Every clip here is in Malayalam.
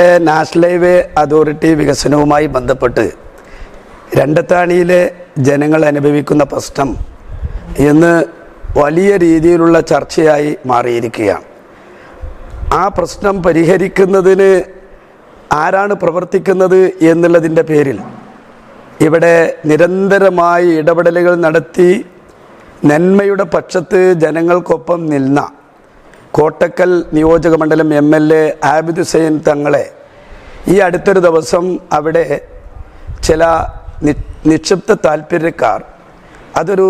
നാഷണൽ ഹൈവേ അതോറിറ്റി വികസനവുമായി ബന്ധപ്പെട്ട് രണ്ടത്താണിയിലെ ജനങ്ങൾ അനുഭവിക്കുന്ന പ്രശ്നം ഇന്ന് വലിയ രീതിയിലുള്ള ചർച്ചയായി മാറിയിരിക്കുകയാണ്. ആ പ്രശ്നം പരിഹരിക്കുന്നതിന് ആരാണ് പ്രവർത്തിക്കുന്നത് എന്നുള്ളതിന്റെ പേരിൽ ഇവിടെ നിരന്തരമായി ഇടപെടലുകൾ നടത്തി നന്മയുടെ പക്ഷത്ത് ജനങ്ങൾക്കൊപ്പം നിന്ന കോട്ടക്കൽ നിയോജക മണ്ഡലം M L A Abid Hussain തങ്ങളെ ഈ അടുത്തൊരു ദിവസം അവിടെ ചില നിക്ഷിപ്ത താല്പര്യക്കാർ അതൊരു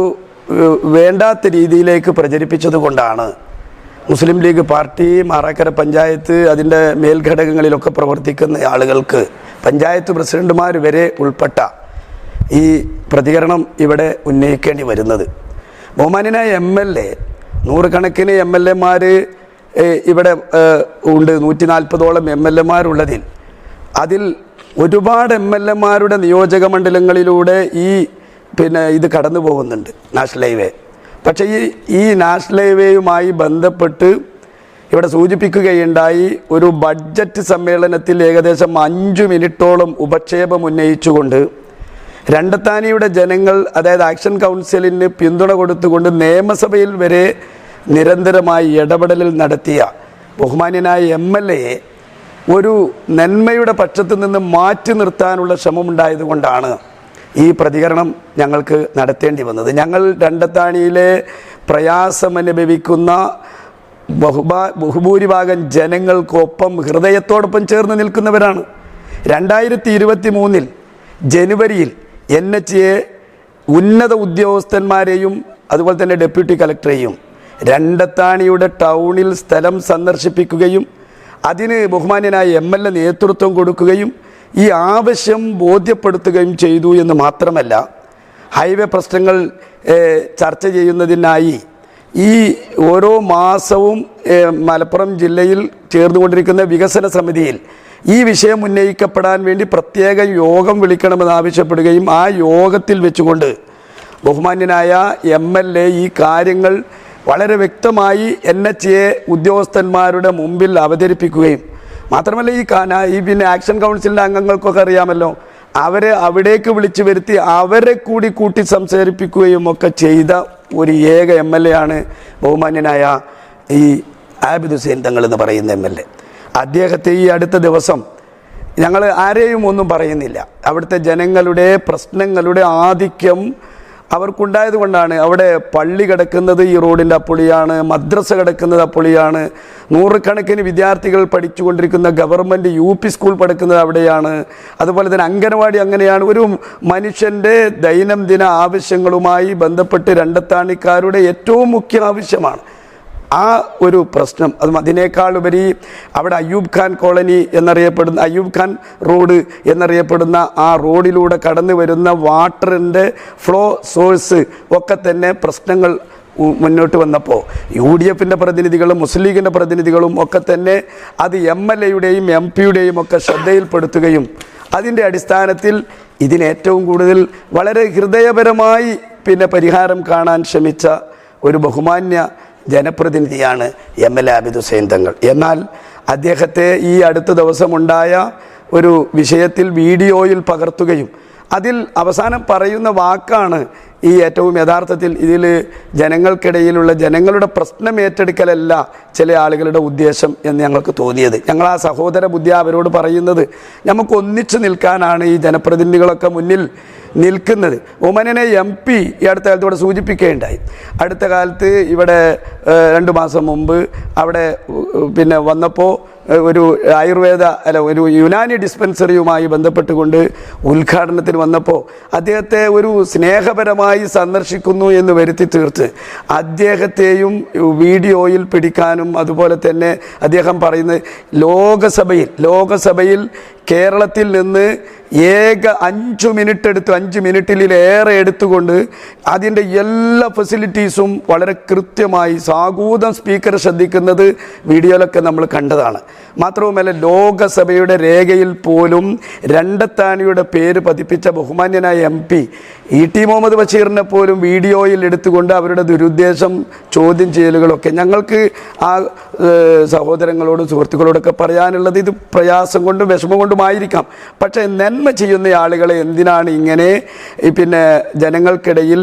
വേണ്ടാത്ത രീതിയിലേക്ക് പ്രചരിപ്പിച്ചതുകൊണ്ടാണ് മുസ്ലിം ലീഗ് പാർട്ടി മാറാക്കര പഞ്ചായത്ത് അതിന്റെ മേൽഘടകങ്ങളിലൊക്കെ പ്രവർത്തിക്കുന്ന ആളുകൾക്ക് പഞ്ചായത്ത് പ്രസിഡന്റുമാർ വരെ ഉൾപ്പെട്ട ഈ പ്രതികരണം ഇവിടെ ഉന്നയിക്കേണ്ടി വരുന്നത്. ബഹുമാനായ എം എൽ എ നൂറുകണക്കിന് എം എൽ എമാർ ഇവിടെ ഉണ്ട് നൂറ്റി നാൽപ്പതോളം എം എൽ എമാരുള്ളതിൽ. അതിൽ ഒരുപാട് എം എൽ എമാരുടെ നിയോജക മണ്ഡലങ്ങളിലൂടെ ഈ പിന്നെ ഇത് കടന്നു പോകുന്നുണ്ട് നാഷണൽ ഹൈവേ. പക്ഷേ ഈ ഈ നാഷണൽ ഹൈവേയുമായി ബന്ധപ്പെട്ട് ഇവിടെ സൂചിപ്പിക്കുകയുണ്ടായി ഒരു ബഡ്ജറ്റ് സമ്മേളനത്തിൽ ഏകദേശം അഞ്ചു മിനിറ്റോളം ഉപക്ഷേപം ഉന്നയിച്ചുകൊണ്ട് രണ്ടത്താനിയുടെ ജനങ്ങൾ അതായത് ആക്ഷൻ കൗൺസിലിന് പിന്തുണ കൊടുത്തുകൊണ്ട് നിയമസഭയിൽ വരെ നിരന്തരമായി ഇടപെടലിൽ നടത്തിയ ബഹുമാന്യനായ എം എൽ എയെ ഒരു നന്മയുടെ പക്ഷത്തു നിന്ന് മാറ്റി നിർത്താനുള്ള ശ്രമമുണ്ടായതുകൊണ്ടാണ് ഈ പ്രതികരണം ഞങ്ങൾക്ക് നടത്തേണ്ടി വന്നത്. ഞങ്ങൾ രണ്ടത്താണിയിലെ പ്രയാസമനുഭവിക്കുന്ന ബഹുഭാ ബഹുഭൂരിഭാഗം ജനങ്ങൾക്കൊപ്പം ഹൃദയത്തോടൊപ്പം ചേർന്ന് നിൽക്കുന്നവരാണ്. രണ്ടായിരത്തി ഇരുപത്തി മൂന്നിൽ ജനുവരിയിൽ എൻ എച്ച് എ ഉന്നത ഉദ്യോഗസ്ഥന്മാരെയും അതുപോലെ തന്നെ ഡെപ്യൂട്ടി കലക്ടറെയും രണ്ടത്താണിയുടെ ടൗണിൽ സ്ഥലം സന്ദർശിപ്പിക്കുകയും അതിന് ബഹുമാന്യനായ എം എൽ എ നേതൃത്വം കൊടുക്കുകയും ഈ ആവശ്യം ബോധ്യപ്പെടുത്തുകയും ചെയ്തു എന്ന് മാത്രമല്ല ഹൈവേ പ്രശ്നങ്ങൾ ചർച്ച ചെയ്യുന്നതിനായി ഈ ഓരോ മാസവും മലപ്പുറം ജില്ലയിൽ ചേർന്നുകൊണ്ടിരിക്കുന്ന വികസന സമിതിയിൽ ഈ വിഷയം ഉന്നയിക്കപ്പെടാൻ വേണ്ടി പ്രത്യേക യോഗം വിളിക്കണമെന്ന് ആവശ്യപ്പെടുകയും ആ യോഗത്തിൽ വെച്ചുകൊണ്ട് ബഹുമാന്യനായ എം എൽ എ ഈ കാര്യങ്ങൾ വളരെ വ്യക്തമായി എൻ എച്ച് എ ഉദ്യോഗസ്ഥന്മാരുടെ മുമ്പിൽ അവതരിപ്പിക്കുകയും മാത്രമല്ല ഈ ഈ പിന്നെ ആക്ഷൻ കൗൺസിലിന്റെ അംഗങ്ങൾക്കൊക്കെ അറിയാമല്ലോ. അവരെ അവിടേക്ക് വിളിച്ചു വരുത്തി അവരെ കൂടി കൂട്ടി സംസാരിപ്പിക്കുകയും ഒക്കെ ചെയ്ത ഒരു ഏക എം എൽ എ ആണ് ബഹുമാന്യനായ ഈ ആബിദ് ഹുസൈൻ തങ്ങൾ എന്ന് പറയുന്ന എം എൽ എ. അദ്ദേഹത്തെ ഈ അടുത്ത ദിവസം ഞങ്ങൾ ആരെയും ഒന്നും പറയുന്നില്ല. അവിടുത്തെ ജനങ്ങളുടെ പ്രശ്നങ്ങളുടെ ആധിക്യം അവർക്കുണ്ടായത് കൊണ്ടാണ്. അവിടെ പള്ളി കിടക്കുന്നത് ഈ റോഡിന്റെ അപ്പൊളിയാണ് മദ്രസ കിടക്കുന്നത് അപ്പൊളിയാണ്. നൂറുകണക്കിന് വിദ്യാർത്ഥികൾ പഠിച്ചുകൊണ്ടിരിക്കുന്ന ഗവൺമെന്റ് യു പി സ്കൂൾ പഠിക്കുന്നത് അവിടെയാണ്. അതുപോലെ തന്നെ അംഗനവാടി അങ്ങനെയാണ്. ഒരു മനുഷ്യന്റെ ദൈനംദിന ആവശ്യങ്ങളുമായി ബന്ധപ്പെട്ട് രണ്ടത്താണിക്കാരുടെ ഏറ്റവും മുഖ്യ ആവശ്യമാണ്. ആ ഒരു പ്രശ്നം. അത് അതിനേക്കാൾ ഉപരി അവിടെ അയ്യൂബ് ഖാൻ കോളനി എന്നറിയപ്പെടുന്ന അയ്യൂബ് ഖാൻ റോഡ് എന്നറിയപ്പെടുന്ന ആ റോഡിലൂടെ കടന്നു വരുന്ന വാട്ടറിന്റെ ഫ്ലോ സോഴ്സ് ഒക്കെ തന്നെ പ്രശ്നങ്ങൾ മുന്നോട്ട് വന്നപ്പോൾ യു ഡി എഫിന്റെ പ്രതിനിധികളും മുസ്ലിം ലീഗിന്റെ പ്രതിനിധികളും ഒക്കെ തന്നെ അത് എം എൽ എയുടെയും എം പിയുടെയും ഒക്കെ ശ്രദ്ധയിൽപ്പെടുത്തുകയും അതിന്റെ അടിസ്ഥാനത്തിൽ ഇതിനേറ്റവും കൂടുതൽ വളരെ ഹൃദയപരമായി പിന്നെ പരിഹാരം കാണാൻ ശ്രമിച്ച ഒരു ബഹുമാന്യ ജനപ്രതിനിധിയാണ് M L A Abid Hussain Thangal. എന്നാൽ അദ്ദേഹത്തെ ഈ അടുത്ത ദിവസമുണ്ടായ ഒരു വിഷയത്തിൽ വീഡിയോയിൽ പകർത്തുകയും അതിൽ അവസാനം പറയുന്ന വാക്കാണ് ഈ ഏറ്റവും യഥാർത്ഥത്തിൽ ഇതിൽ ജനങ്ങൾക്കിടയിലുള്ള ജനങ്ങളുടെ പ്രശ്നം ഏറ്റെടുക്കലല്ല ചില ആളുകളുടെ ഉദ്ദേശം എന്ന് ഞങ്ങൾക്ക് തോന്നിയത്. ഞങ്ങൾ ആ സഹോദര ബുദ്ധി അവരോട് പറയുന്നത് നമുക്ക് ഒന്നിച്ചു നിൽക്കാനാണ് ഈ ജനപ്രതിനിധികളൊക്കെ മുന്നിൽ നിൽക്കുന്നത്. ഉമനെ എം പി ഈ അടുത്ത കാലത്ത് ഇവിടെ സൂചിപ്പിക്കുകയുണ്ടായി. അടുത്ത കാലത്ത് ഇവിടെ രണ്ട് മാസം മുമ്പ് അവിടെ പിന്നെ വന്നപ്പോൾ ഒരു ആയുർവേദ അല്ല ഒരു യുനാനി ഡിസ്പെൻസറിയുമായി ബന്ധപ്പെട്ടുകൊണ്ട് ഉദ്ഘാടനത്തിന് വന്നപ്പോൾ അദ്ദേഹത്തെ ഒരു സ്നേഹപരമായി സന്ദർശിക്കുന്നു എന്ന് വരുത്തി തീർത്ത് അദ്ദേഹത്തെയും വീഡിയോയിൽ പിടിക്കാനും അതുപോലെ തന്നെ അദ്ദേഹം പറയുന്നത് ലോകസഭയിൽ ലോകസഭയിൽ കേരളത്തിൽ നിന്ന് ഏക അഞ്ച് മിനിറ്റ് എടുത്ത് അഞ്ച് മിനിറ്റിലേറെ എടുത്തുകൊണ്ട് അതിന്റെ എല്ലാ ഫെസിലിറ്റീസും വളരെ കൃത്യമായി സാഗൂതം സ്പീക്കർ ശ്രദ്ധിക്കുന്നത് വീഡിയോയിലൊക്കെ നമ്മൾ കണ്ടതാണ്. മാത്രവുമല്ല ലോകസഭയുടെ രേഖയിൽ പോലും രണ്ടത്താനിയുടെ പേര് പതിപ്പിച്ച ബഹുമാന്യനായ M P E T Muhammad ബഷീറിനെ പോലും വീഡിയോയിൽ എടുത്തുകൊണ്ട് അവരുടെ ദുരുദ്ദേശം ചോദ്യം ചെയ്യലുകളൊക്കെ ഞങ്ങൾക്ക് ആ സഹോദരങ്ങളോടും സുഹൃത്തുക്കളോടൊക്കെ പറയാനുള്ളത് ഇത് പ്രയാസം കൊണ്ടും വിഷമം കൊണ്ടുമായിരിക്കാം പക്ഷേ നന്മ ചെയ്യുന്ന ആളുകളെ എന്തിനാണ് ഇങ്ങനെ പിന്നെ ജനങ്ങൾക്കിടയിൽ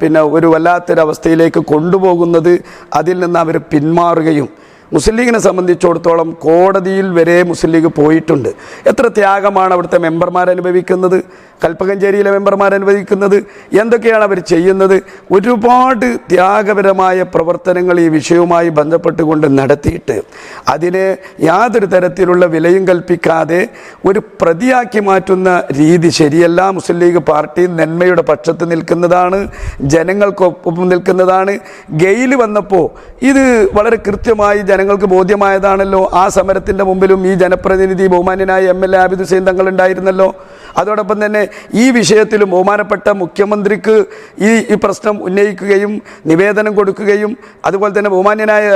പിന്നെ ഒരു വല്ലാത്തൊരവസ്ഥയിലേക്ക് കൊണ്ടുപോകുന്നത്? അതിൽ നിന്ന് അവർ പിന്മാറുകയും മുസ്ലിം ലീഗിനെ സംബന്ധിച്ചിടത്തോളം കോടതിയിൽ വരെ മുസ്ലിം ലീഗ് പോയിട്ടുണ്ട്. എത്ര ത്യാഗമാണ് അവിടുത്തെ മെമ്പർമാർ അനുഭവിക്കുന്നത്? കൽപ്പകഞ്ചേരിയിലെ മെമ്പർമാർ അനുവദിക്കുന്നത് എന്തൊക്കെയാണ് അവർ ചെയ്യുന്നത്? ഒരുപാട് ത്യാഗപരമായ പ്രവർത്തനങ്ങൾ ഈ വിഷയവുമായി ബന്ധപ്പെട്ടുകൊണ്ട് നടത്തിയിട്ട് അതിനെ യാതൊരു തരത്തിലുള്ള വിലയും കൽപ്പിക്കാതെ ഒരു പ്രതിയാക്കി മാറ്റുന്ന രീതി ശരിയല്ല. മുസ്ലിം ലീഗ് പാർട്ടി നന്മയുടെ പക്ഷത്ത് നിൽക്കുന്നതാണ് ജനങ്ങൾക്കൊപ്പം നിൽക്കുന്നതാണ്. ഗെയിൽ വന്നപ്പോൾ ഇത് വളരെ കൃത്യമായി ജനങ്ങൾക്ക് ബോധ്യമായതാണല്ലോ. ആ സമരത്തിന്റെ മുമ്പിലും ഈ ജനപ്രതിനിധി ബഹുമാന്യനായ M L A Abid Hussain Thangal ഉണ്ടായിരുന്നല്ലോ. അതോടൊപ്പം തന്നെ ഈ വിഷയത്തിൽ ബഹുമാനപ്പെട്ട മുഖ്യമന്ത്രിക്ക് ഈ ഈ പ്രശ്നം ഉന്നയിക്കുകയും നിവേദനം കൊടുക്കുകയും അതുപോലെ തന്നെ ബഹുമാന്യനായ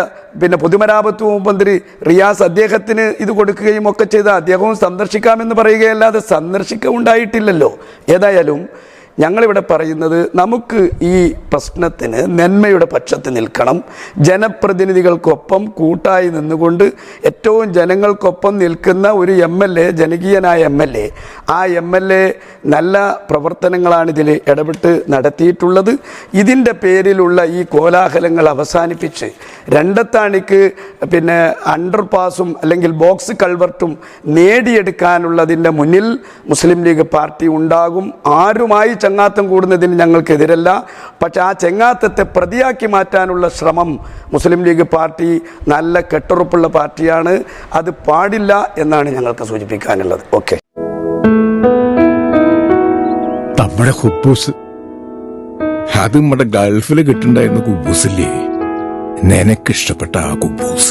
പിന്നെ പൊതുമരാമത്ത് മന്ത്രി റിയാസ് അദ്ദേഹത്തിന് ഇത് കൊടുക്കുകയും ഒക്കെ ചെയ്ത അദ്ദേഹവും സന്ദർശിക്കാമെന്ന് പറയുകയല്ലാതെ സന്ദർശിക്കുണ്ടായിട്ടില്ലല്ലോ ഏതായാലും ഞങ്ങളിവിടെ പറയുന്നത് നമുക്ക് ഈ പ്രശ്നത്തിന് നന്മയുടെ പക്ഷത്ത് നിൽക്കണം. ജനപ്രതിനിധികൾക്കൊപ്പം കൂട്ടായി നിന്നുകൊണ്ട് ഏറ്റവും ജനങ്ങൾക്കൊപ്പം നിൽക്കുന്ന ഒരു എം എൽ എ ജനകീയനായ എം എൽ എ. ആ എം എൽ എ നല്ല പ്രവർത്തനങ്ങളാണ് ഇതിൽ ഇടപെട്ട് നടത്തിയിട്ടുള്ളത്. ഇതിന്റെ പേരിലുള്ള ഈ കോലാഹലങ്ങൾ അവസാനിപ്പിച്ച് രണ്ടത്താണിക്ക് പിന്നെ അണ്ടർപാസും അല്ലെങ്കിൽ ബോക്സ് കൾവർട്ടും നേടിയെടുക്കാനുള്ളതിന്റെ മുന്നിൽ മുസ്ലിം ലീഗ് പാർട്ടി ഉണ്ടാകും. ആരുമായി ചങ്ങാത്തം കൂടുന്നതിന് ഞങ്ങൾക്കെതിരല്ല. പക്ഷെ ആ ചെങ്ങാത്തത്തെ പ്രതിയാക്കി മാറ്റാനുള്ള ശ്രമം മുസ്ലിം ലീഗ് പാർട്ടി നല്ല കെട്ടുറപ്പുള്ള പാർട്ടിയാണ്. അത് പാടില്ല എന്നാണ് ഞങ്ങൾക്ക് സൂചിപ്പിക്കാനുള്ളത്. ഓക്കെ. നമ്മുടെ ഹുബൂസ്. അത് നമ്മുടെ ഗൾഫിൽ കിട്ടുണ്ടായിരുന്ന കുബൂസില്ലേ? നിനക്കിഷ്ടപ്പെട്ട ആ കുബൂസ്.